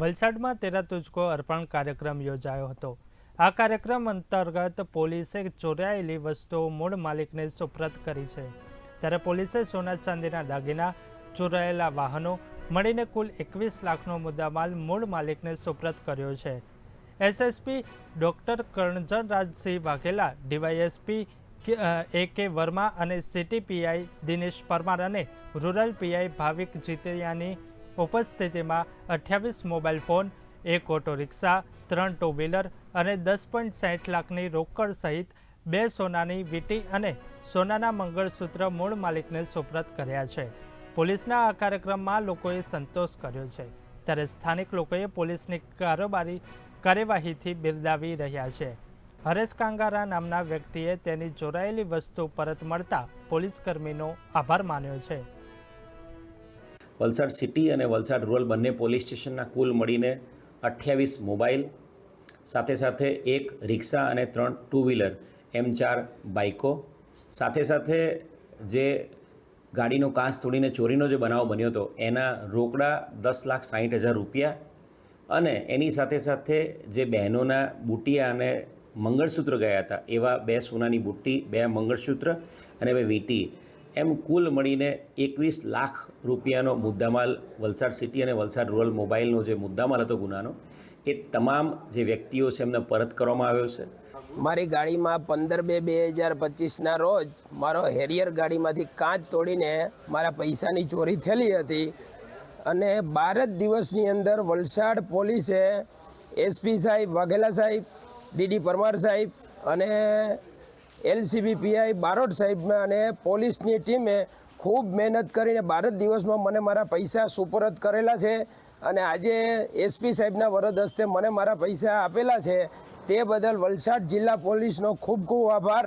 વલસાડમાં તેરા તુજકો અર્પણ કાર્યક્રમ યોજાયો હતો. આ કાર્યક્રમ અંતર્ગત પોલીસે ચોરાયેલી વસ્તુઓ મૂળ માલિકને સુપ્રત કરી છે. ત્યારે પોલીસે સોના ચાંદીના દાગીના, ચોરાયેલા વાહનો મળીને કુલ એકવીસ લાખનો મુદ્દામાલ મૂળ માલિકને સુપ્રત કર્યો છે. SSP doctor Karanrajsinh Vaghela, DYSP A K Verma અને સિટી પીઆઈ દિનેશ પરમાર અને રૂરલ પીઆઈ ભાવિક જીતિયાની ઉપસ્થિતિમાં અઠ્યાવીસ મોબાઈલ ફોન, એક ઓટો રિક્ષા ત્રણ ટુ વ્હીલર અને દસ પોઈન્ટ સાઠ લાખની રોકડ સહિત બે સોનાની વીંટી અને સોનાના મંગળસૂત્ર મૂળ માલિકને સુપ્રત કર્યા છે. પોલીસના આ કાર્યક્રમમાં લોકોએ સંતોષ કર્યો છે. ત્યારે સ્થાનિક લોકોએ પોલીસની કારોબારી કાર્યવાહીથી બિરદાવી રહ્યા છે. હરેશ કાંગારા નામના વ્યક્તિએ તેની ચોરાયેલી વસ્તુ પરત મળતા પોલીસ કર્મીનો આભાર માન્યો છે. વલસાડ સિટી અને વલસાડ રૂરલ બંને પોલીસ સ્ટેશનના કુલ મળીને અઠ્યાવીસ મોબાઈલ, સાથે સાથે એક રિક્ષા અને ત્રણ ટુ વ્હીલર એમ ચાર બાઇકો સાથે સાથે જે ગાડીનો કાંચ તોડીને ચોરીનો જે બનાવ બન્યો હતો, એના રોકડા દસ લાખ સાહીઠ હજાર રૂપિયા અને એની સાથે સાથે જે બહેનોના બુટિયા અને મંગળસૂત્ર ગયા હતા, એવા બે સોનાની બુટ્ટી, બે મંગળસૂત્ર અને બે વીંટી. એમ કુલ મળીને એકવીસ લાખ રૂપિયાનો મુદ્દામાલ વલસાડ સિટી અને વલસાડ રૂરલ મોબાઈલનો જે મુદ્દામાલ હતો ગુનાનો, એ તમામ જે વ્યક્તિઓ છે એમને પરત કરવામાં આવ્યો છે. મારી ગાડીમાં પંદર બે બે હજાર પચીસના રોજ મારો હેરિયર ગાડીમાંથી કાચ તોડીને મારા પૈસાની ચોરી થયેલી હતી અને બાર જ દિવસની અંદર વલસાડ પોલીસે એસપી સાહેબ, વાઘેલા સાહેબ, ડીડી પરમાર સાહેબ અને એલસીબી પીઆઈ બારોટ સાહેબ અને પોલીસની ટીમે ખૂબ મહેનત કરીને બાર જ દિવસમાં મને મારા પૈસા સુપરત કરેલા છે અને આજે એસપી સાહેબના વરદ હસ્તે મને મારા પૈસા આપેલા છે તે બદલ વલસાડ જિલ્લા પોલીસનો ખૂબ ખૂબ આભાર.